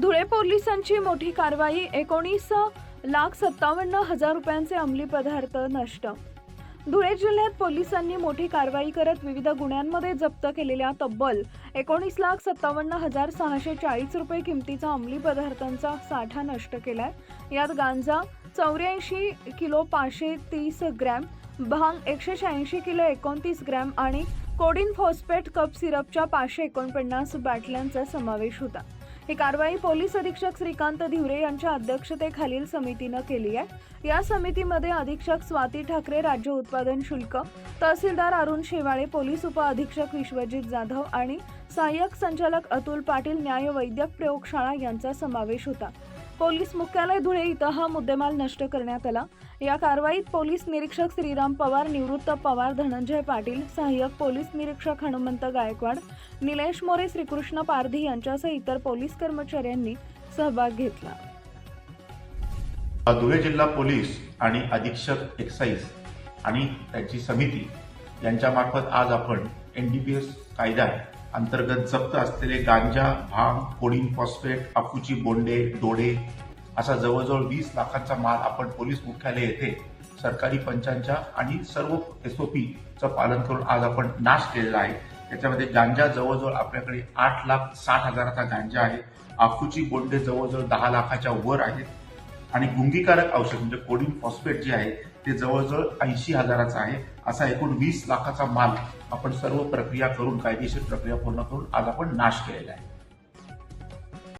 धुळे पोलिसांची मोठी कारवाई एकोणीस लाख सत्तावन्न हजार रुपयांचे अंमली पदार्थ नष्ट. धुळे जिल्ह्यात पोलिसांनी मोठी कारवाई करत विविध गुन्ह्यांमध्ये जप्त केलेल्या तब्बल एकोणीस लाख सत्तावन्न हजार सहाशे चाळीस रुपये किमतीचा अंमली पदार्थांचा साठा नष्ट केलाय. यात गांजा चौऱ्याऐंशी किलो पाचशे तीस ग्रॅम भांग एकशे शहाऐंशी किलो एकोणतीस ग्रॅम आणि कोडिन फॉस्फेट कप सिरपच्या पाचशे एकोणपन्नास बाटल्यांचा समावेश होता. ही कारवाई पोलीस अधीक्षक श्रीकांत धिवरे यांच्या अध्यक्षतेखालील समितीनं केली आहे. या समितीमध्ये अधीक्षक स्वाती ठाकरे राज्य उत्पादन शुल्क तहसीलदार अरुण शेवाळे पोलीस उपअधीक्षक विश्वजित जाधव आणि सहाय्यक संचालक अतुल पाटील न्याय वैद्यक प्रयोगशाळा यांचा समावेश होता. पोलीस मुख्यालय धुळे इथं हा मुद्देमाल नष्ट करण्यात आला. या कारवाईत पोलीस निरीक्षक श्रीराम पवार निवृत्त पवार धनंजय पाटील सहाय्यक पोलीस निरीक्षक हनुमंत गायकवाड निलेश मोरे श्रीकृष्ण पारधी यांच्यासह इतर पोलीस कर्मचाऱ्यांनी सहभाग घेतला. धुळे जिल्हा पोलीस आणि अधीक्षक एक्साईज आणि त्यांची समिती यांच्यामार्फत आज आपण एनडीपीएस कायदा अंतर्गत जप्त असलेले गांजा भांग कोडिन फॉस्फेट अफूची बोंडे डोळे असा जवळजवळ वीस लाखांचा माल आपण पोलीस मुख्यालय येथे सरकारी पंचांच्या आणि सर्व एसओपीचं पालन करून आज आपण नाश केलेला आहे. त्याच्यामध्ये गांजा जवळजवळ आपल्याकडे आठ लाख साठ हजाराचा गांजा आहे. आखूची बोंडे जवळजवळ दहा लाखाच्या वर आहेत. आणि गुंगीकारक औषध म्हणजे कोडिन फॉस्फेट जे आहे ते जवळजवळ ऐंशी हजाराचं आहे. असा एकूण वीस लाखाचा माल आपण सर्व प्रक्रिया करून कायदेशीर प्रक्रिया पूर्ण करून आज आपण नाश केलेला आहे.